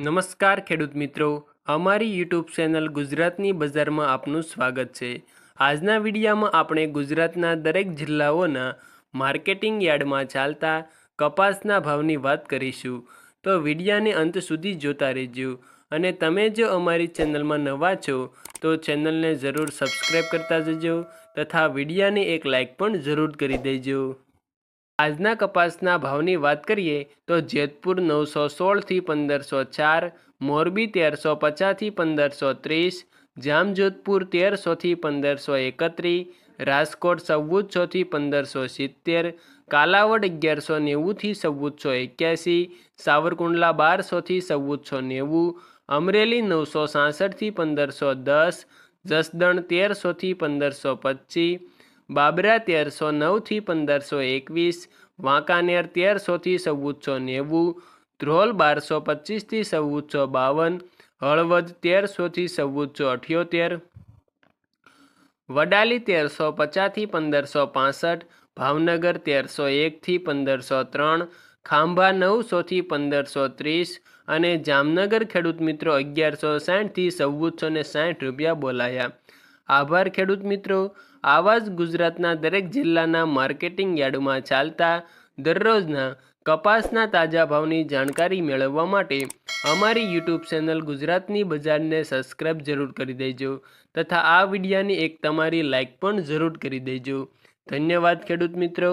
નમસ્કાર ખેડૂત મિત્રો, અમારી યુટ્યુબ ચેનલ ગુજરાતની બજારમાં આપનું સ્વાગત છે. આજના વિડીયામાં આપણે ગુજરાતના દરેક જિલ્લાઓના માર્કેટિંગ યાર્ડમાં ચાલતા કપાસના ભાવની વાત કરીશું. તો વિડીયાને અંત સુધી જોતા રહેજો અને તમે જો અમારી ચેનલમાં નવા છો, તો ચેનલને જરૂર સબસ્ક્રાઈબ કરતા જજો તથા વિડીયાને એક લાઈક પણ જરૂર કરી દેજો. આજના કપાસના ભાવની વાત કરીએ તો જેતપુર નવસો સોળથી પંદરસો ચાર, મોરબી તેરસો પચાસથી પંદરસો ત્રીસ, જામજોધપુર તેરસોથી પંદરસો એકત્રીસ, રાજકોટ ચૌદસોથી પંદરસો સિત્તેર, કાલાવડ અગિયારસો નેવુંથી ચૌદસો એક્યાસી, સાવરકુંડલા બારસોથી ચૌદસો નેવું, અમરેલી નવસો સાસઠથી પંદરસો દસ, જસદણ તેરસોથી પંદરસો પચીસ બાબરા તેરસો નવથી પંદરસો એકવીસ, વાંકાનેર તેરસોથી ચૌદસો નેવું, ધ્રોલ બારસો પચીસથી ચૌદસો બાવન, હળવદ તેરસોથી ચૌદસો અઠ્યોતેર, વડાલી તેરસો પચાસથી પંદરસો પાસઠ, ભાવનગર તેરસો એકથી પંદરસો ત્રણ, ખાંભા નવસોથી પંદરસો ત્રીસ અને જામનગર ખેડૂત મિત્રો અગિયારસો સાઠથી ચૌદસો ને સાઠ રૂપિયા બોલાયા. આભાર ખેડૂત મિત્રો. આવા જ ગુજરાતના દરેક જિલ્લાના માર્કેટિંગ યાર્ડમાં ચાલતા દરરોજના કપાસના તાજા ભાવની જાણકારી મેળવવા માટે અમારી યુટ્યુબ ચેનલ ગુજરાતની બજારને સબસ્ક્રાઇબ જરૂર કરી દેજો તથા આ વિડીયાની એક તમારી લાઈક પણ જરૂર કરી દેજો. ધન્યવાદ ખેડૂત મિત્રો.